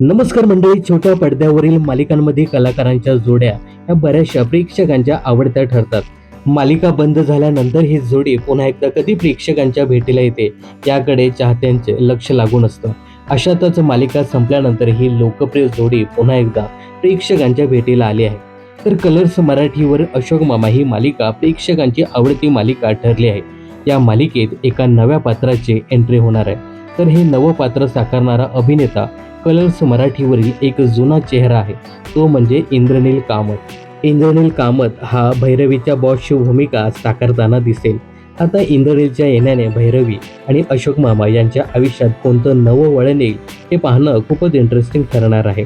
नमस्कार मंडळी छोट्या पडद्यावरील मालिकांमध्ये कलाकारांच्या जोड्या या बऱ्याचशा प्रेक्षकांच्या आवडत्या ठरतात. मालिका बंद झाल्यानंतर ही जोडी पुन्हा एकदा कधी प्रेक्षकांच्या भेटीला येते याकडे चाहत्यांचे लक्ष लागून असतं. अशातच मालिका संपल्यानंतर ही लोकप्रिय जोडी पुन्हा एकदा प्रेक्षकांच्या भेटीला आली आहे. तर कलर्स मराठीवर अशोक मामा ही मालिका प्रेक्षकांची आवडती मालिका ठरली आहे. या मालिकेत एका नव्या पात्राची एंट्री होणार आहे. तर हे नवं पात्र साकारणारा अभिनेता कलर्स मराठीवरील एक जुना चेहरा आहे. तो म्हणजे इंद्रनील कामत. इंद्रनील कामत हा भैरवीच्या बॉसची भूमिका साकारताना दिसेल. आता इंद्रनीलच्या येण्याने भैरवी आणि अशोक मामा यांच्या आयुष्यात कोणतं नवं वळण येईल हे पाहणं खूपच इंटरेस्टिंग ठरणार आहे.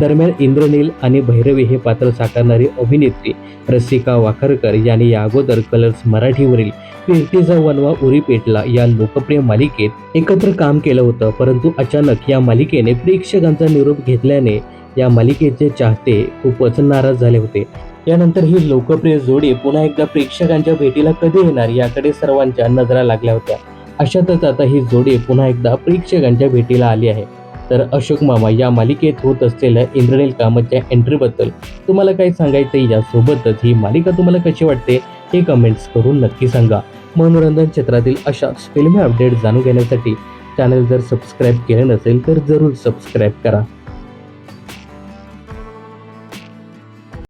दरम्यान इंद्रनील आणि भैरवी हे पात्र साकारणारी अभिनेत्री रसिका वाखरकर यांनी या अगोदर कलर्स मराठीवरील कीर्तीचा वनवा उरी पेटला या लोकप्रिय मालिकेत एकत्र काम केलं होतं. परंतु अचानक या मालिकेने प्रेक्षकांचा निरोप घेतल्याने या मालिकेचे चाहते खूपच नाराज झाले होते. यानंतर ही लोकप्रिय जोडी पुन्हा एकदा प्रेक्षकांच्या भेटीला कधी येणार याकडे सर्वांच्या नजरा लागल्या होत्या. अशातच आता ही जोडी पुन्हा एकदा प्रेक्षकांच्या भेटीला आली आहे. तर अशोक मामा या मालिकेत होत असलेल्या इंद्रनील कामतच्या एंट्रीबद्दल तुम्हाला काय सांगायचं यासोबतच ही मालिका तुम्हाला कशी वाटते? हे कमेंट्स करून नक्की सांगा. मनोरंजन क्षेत्रातील अशाच फिल्मी अपडेट जाणून घेण्यासाठी चॅनल जर सबस्क्राईब केले नसेल तर जरूर सबस्क्राईब करा.